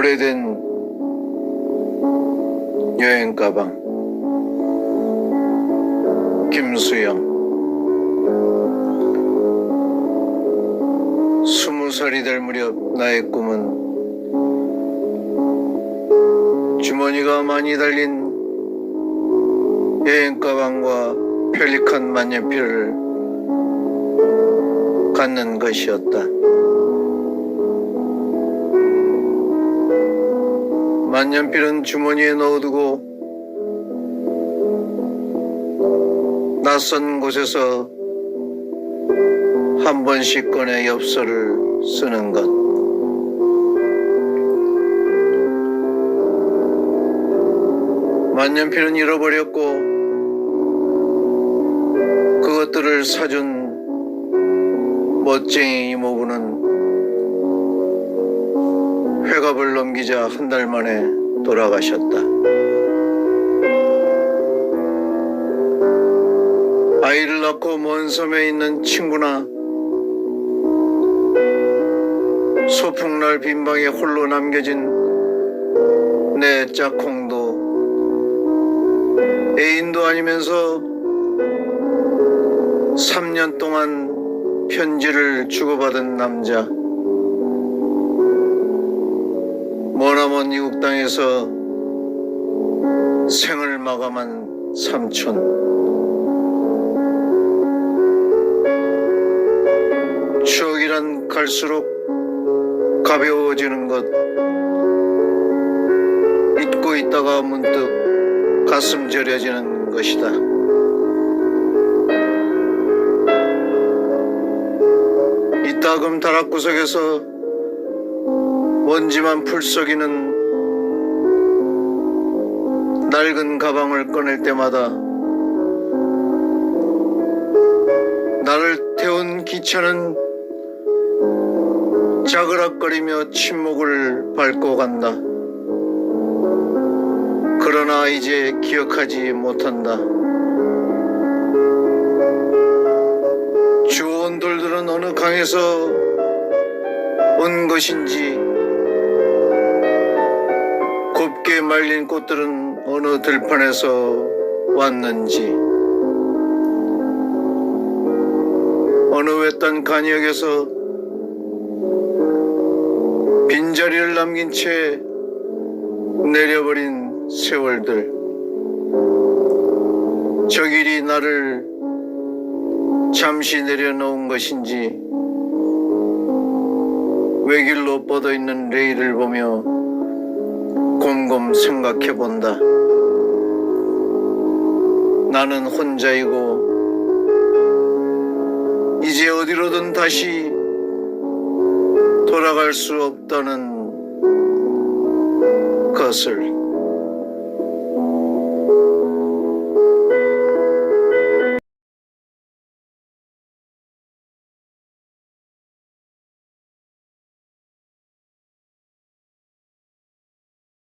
오래된 여행 가방 김수영 스무 살이 될 무렵 나의 꿈은 주머니가 많이 달린 여행 가방과 펠리칸 만년필을 갖는 것이었다. 만년필은 주머니에 넣어두고 낯선 곳에서 한 번씩 꺼내 엽서를 쓰는 것. 만년필은 잃어버렸고 그것들을 사준 멋쟁이 이모부는 회갑을 넘기자 한 달 만에 돌아가셨다. 아이를 낳고 먼 섬에 있는 친구나 소풍날 빈방에 홀로 남겨진 내 짝꿍도 애인도 아니면서 3년 동안 편지를 주고받은 남자 먼 이국 땅에서 생을 마감한 삼촌 추억이란 갈수록 가벼워지는 것 잊고 있다가 문득 가슴 저려지는 것이다. 이따금 다락구석에서 먼지만 풀썩이는 낡은 가방을 꺼낼 때마다 나를 태운 기차는 자그락거리며 침묵을 밟고 간다. 그러나 이제 기억하지 못한다. 주운 돌들은 어느 강에서 온 것인지 곱게 말린 꽃들은 어느 들판에서 왔는지 어느 외딴 간역에서 빈자리를 남긴 채 내려버린 세월들. 저 길이 나를 잠시 내려놓은 것인지 외길로 뻗어 있는 레일을 보며 생각해 본다. 나는 혼자이고 이제 어디로든 다시 돌아갈 수 없다는 것을